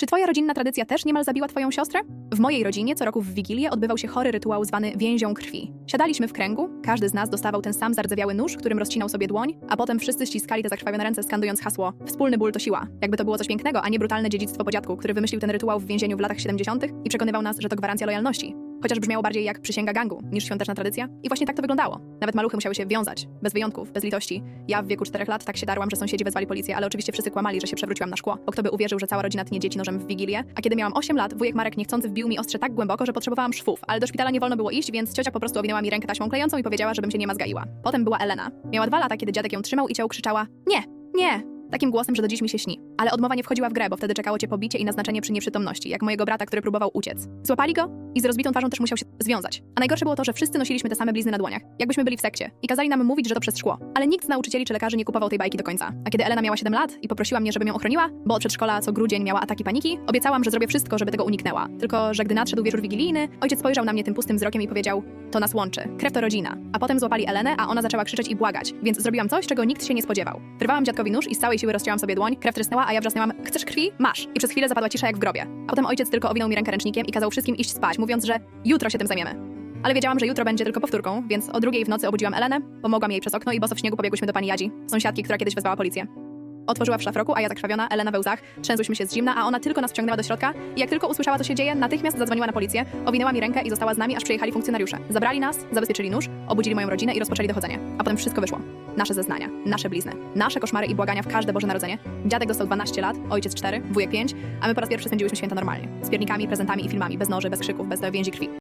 Czy twoja rodzinna tradycja też niemal zabiła twoją siostrę? W mojej rodzinie co roku w Wigilię odbywał się chory rytuał zwany więzią krwi. Siadaliśmy w kręgu, każdy z nas dostawał ten sam zardzewiały nóż, którym rozcinał sobie dłoń, a potem wszyscy ściskali te zakrwawione ręce, skandując hasło Wspólny ból to siła. Jakby to było coś pięknego, a nie brutalne dziedzictwo po dziadku, który wymyślił ten rytuał w więzieniu w latach 70. i przekonywał nas, że to gwarancja lojalności. Chociaż brzmiało bardziej jak przysięga gangu niż świąteczna tradycja. I właśnie tak to wyglądało. Nawet maluchy musiały się wiązać, bez wyjątków, bez litości. Ja w wieku 4 lat tak się darłam, że sąsiedzi wezwali policję, ale oczywiście wszyscy kłamali, że się przewróciłam na szkło. Bo kto by uwierzył, że cała rodzina tnie dzieci nożem w Wigilię? A kiedy miałam 8 lat, wujek Marek niechcący wbił mi ostrze tak głęboko, że potrzebowałam szwów, ale do szpitala nie wolno było iść, więc ciocia po prostu owinęła mi rękę taśmą klejącą i powiedziała, żebym się nie mazgaiła. Potem była Elena. Miała dwa lata, kiedy dziadek ją trzymał i ciął krzyczała: Nie, nie! Takim głosem, że do dziś mi się śni. Ale odmowa nie wchodziła w grę, bo wtedy czekało cię pobicie i naznaczenie przy nieprzytomności, jak mojego brata, który próbował uciec. Złapali go i z rozbitą twarzą też musiał się związać. A najgorsze było to, że wszyscy nosiliśmy te same blizny na dłoniach, jakbyśmy byli w sekcie. I kazali nam mówić, że to przez szkło. Ale nikt z nauczycieli czy lekarzy nie kupował tej bajki do końca. A kiedy Elena miała 7 lat i poprosiła mnie, żebym ją ochroniła, bo od przedszkola co grudzień miała ataki paniki, obiecałam, że zrobię wszystko, żeby tego uniknęła. Tylko, że gdy nadszedł wieczór wigilijny, ojciec spojrzał na mnie tym pustym wzrokiem i powiedział: To nas łączy. Krew to rodzina. A potem złapali Elenę, a ona zaczęła krzyczeć i błagać, więc zrobiłam coś, czego nikt się nie spodziewał. Wyrwałam dziadkowi nóż i z całej siły rozcięłam sobie dłoń, krew trysnęła, a ja wrzasnęłam: Chcesz krwi? Masz. I przez chwilę zapadła cisza jak w grobie. A potem ojciec tylko owinął mi rękę ręcznikiem i kazał wszystkim iść mówiąc, że jutro się tym zajmiemy. Ale wiedziałam, że jutro będzie tylko powtórką, więc o drugiej w nocy obudziłam Elenę, pomogłam jej przez okno i boso w śniegu pobiegłyśmy do pani Jadzi, sąsiadki, która kiedyś wezwała policję. Otworzyła w szlafroku, a ja zakrwawiona, Elena we łzach, trzęsłyśmy się z zimna, a ona tylko nas wciągnęła do środka i jak tylko usłyszała, co się dzieje, natychmiast zadzwoniła na policję, owinęła mi rękę i została z nami, aż przyjechali funkcjonariusze. Zabrali nas, zabezpieczyli nóż, obudzili moją rodzinę i rozpoczęli dochodzenie. A potem wszystko wyszło. Nasze zeznania, nasze blizny, nasze koszmary i błagania w każde Boże Narodzenie. Dziadek dostał 12 lat, ojciec 4, wujek 5, a my po raz pierwszy spędziłyśmy święta normalnie. Z piernikami, prezentami i filmami, bez noży, bez krzyków, bez więzi krwi.